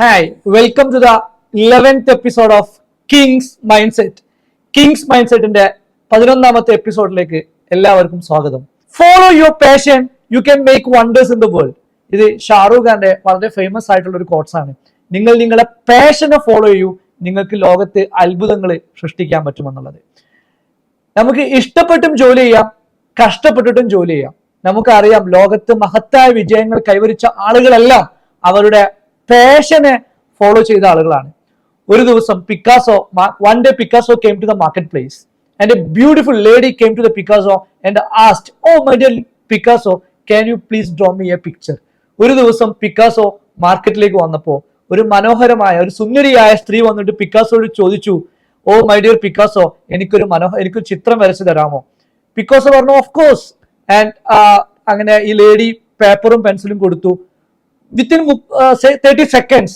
Hi welcome to the eleventh episode of kings mindset kings mind സെറ്റിന്റെ പതിനൊന്നാമത്തെ എപ്പിസോഡിലേക്ക് എല്ലാവർക്കും സ്വാഗതം. Follow your passion you can make wonders in the world ഇത് ഷാറൂഖ് ഖാന്റെ വളരെ ഫേമസ് ആയിട്ടുള്ള ഒരു കോട്ട്സ് ആണ്. നിങ്ങൾ നിങ്ങളുടെ പാഷനെ ഫോളോ ചെയ്യൂ. നിങ്ങൾക്ക് ലോകത്ത് അത്ഭുതങ്ങൾ സൃഷ്ടിക്കാൻ പറ്റുമെന്നുള്ളത്. നമുക്ക് ഇഷ്ടപ്പെട്ടും ജോലി ചെയ്യാം. കഷ്ടപ്പെട്ടിട്ടും ജോലി ചെയ്യാം. നമുക്കറിയാം ലോകത്ത് മഹത്തായ വിജയങ്ങൾ കൈവരിച്ച ആളുകളെല്ലാം അവരുടെ പാഷനെ ഫോളോ ചെയ്ത ആളുകളാണ്. ഒരു ദിവസം Picasso one day Picasso came to the market place and a beautiful lady came to the Picasso and asked oh my dear Picasso can you please draw me a picture ഒരു ദിവസം Picasso മാർക്കറ്റിലേക്ക് വന്നപ്പോൾ ഒരു മനോഹരമായ ഒരു സുന്ദരിയായ സ്ത്രീ വന്നിട്ട് പിക്കാസോട് ചോദിച്ചു ഓ മൈ ഡിയർ പിക്കാസോ എനിക്കൊരു മനോഹ എനിക്കൊരു ചിത്രം വരച്ചു തരാമോ? പിക്കാസോ പറഞ്ഞു ഓഫ് കോഴ്സ് ആൻഡ് അങ്ങനെ ഈ ലേഡി പേപ്പറും പെൻസിലും കൊടുത്തു. Within thirty seconds